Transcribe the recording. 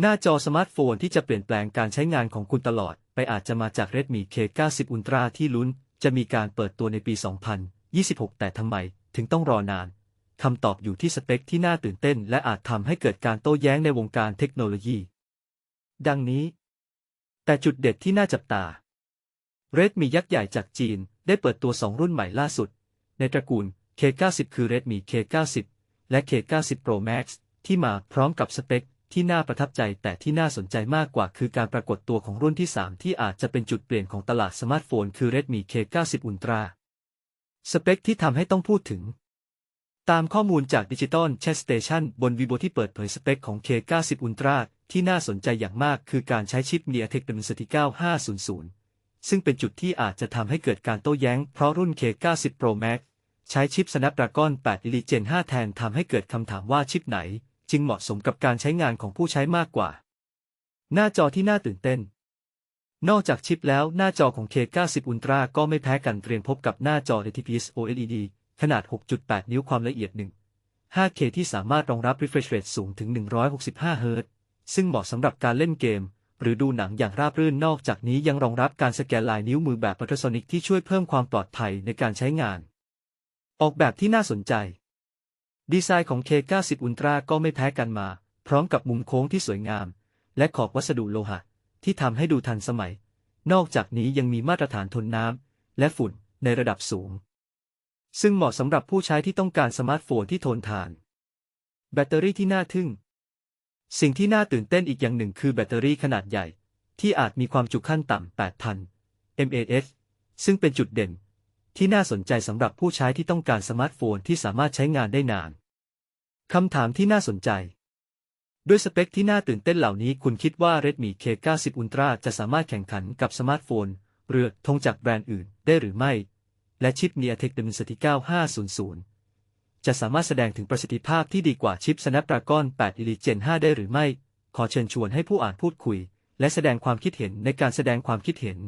หน้าจอสมาร์ทโฟนที่จะเปลี่ยนแปลงการใช้งานของคุณตลอด ไปอาจจะมาจาก Redmi K90 Ultra ที่ลุ้น จะมีการเปิดตัวในปี 2026 แต่ทำไม ถึงต้องรอนานคำตอบอยู่ที่สเปคที่น่าตื่นเต้น และอาจทำให้เกิดการโต้แย้งในวงการเทคโนโลยี ดังนี้ แต่จุดเด็ดที่น่าจับตา Redmi ยักษ์ใหญ่จากจีน ได้เปิดตัว 2 รุ่นใหม่ล่าสุด ในตระกูล K90 คือ Redmi K90 และ K90 Pro Max ที่มาพร้อมกับสเปค ที่น่าประทับใจแต่ที่น่าสนใจมากกว่าคือการปรากฏตัวของรุ่นที่ 3 ที่อาจจะเป็นจุดเปลี่ยนของตลาดสมาร์ทโฟน คือ Redmi K90 Ultra สเปคที่ทำให้ต้องพูดถึง ตามข้อมูลจาก Digital Chat Station บน Vivo ที่เปิดเผยสเปคของ K90 Ultra ที่น่าสนใจอย่างมากคือการใช้ชิป MediaTek Dimensity 9500 ซึ่งเป็นจุดที่อาจจะทำให้เกิดการโต้แย้ง เพราะรุ่น K90 Pro Max ใช้ชิป Snapdragon 8 Elite Gen 5 แทนทำให้เกิดคำถามว่าชิปไหน จึงเหมาะสมกับการใช้งานของผู้ใช้มากกว่า หน้าจอที่น่าตื่นเต้น นอกจากชิปแล้วหน้าจอของ K90 Ultra ก็ไม่แพ้กันเตรียมพบกับหน้าจอ IPS OLED ขนาด 6.8 นิ้วความละเอียด 1 5K ที่สามารถรองรับ refresh rate สูงถึง 165 เฮิรตซ์ซึ่งเหมาะสำหรับการเล่นเกม หรือดูหนังอย่างราบรื่นนอกจากนี้ยังรองรับการสแกนลายนิ้วมือแบบ ultrasonic ที่ช่วยเพิ่มความปลอดภัยในการใช้งาน ออกแบบที่น่าสนใจ ดีไซน์ของ K90 Ultra ก็ไม่แพ้กันมา พร้อมกับมุมโค้งที่สวยงาม และขอบวัสดุโลหะ ที่ทำให้ดูทันสมัย นอกจากนี้ยังมีมาตรฐานทนน้ำและฝุ่นในระดับสูง ซึ่งเหมาะสำหรับผู้ใช้ที่ต้องการสมาร์ทโฟนที่ทนทาน แบตเตอรี่ที่น่าทึ่ง สิ่งที่น่าตื่นเต้นอีกอย่างหนึ่งคือแบตเตอรี่ขนาดใหญ่ ที่อาจมีความจุขั้นต่ำ 8,000 mAh ซึ่งเป็นจุดเด่น ที่น่าสนใจสำหรับผู้ใช้ที่ต้องการสมาร์ทโฟนที่สามารถใช้งานได้นาน คำถามที่น่าสนใจ ด้วยสเปคที่น่าตื่นเต้นเหล่านี้คุณคิดว่า Redmi K90 Ultra จะสามารถแข่งขันกับสมาร์ทโฟนเรือธงจากแบรนด์อื่นได้หรือไม่ และชิป MediaTek Dimensity 9500 จะสามารถแสดงถึงประสิทธิภาพที่ดีกว่าชิป Snapdragon 8 Elite Gen 5 ได้หรือไม่ ขอเชิญชวนให้ผู้อ่านพูดคุย และแสดงความคิดเห็นในการแสดงความคิดเห็น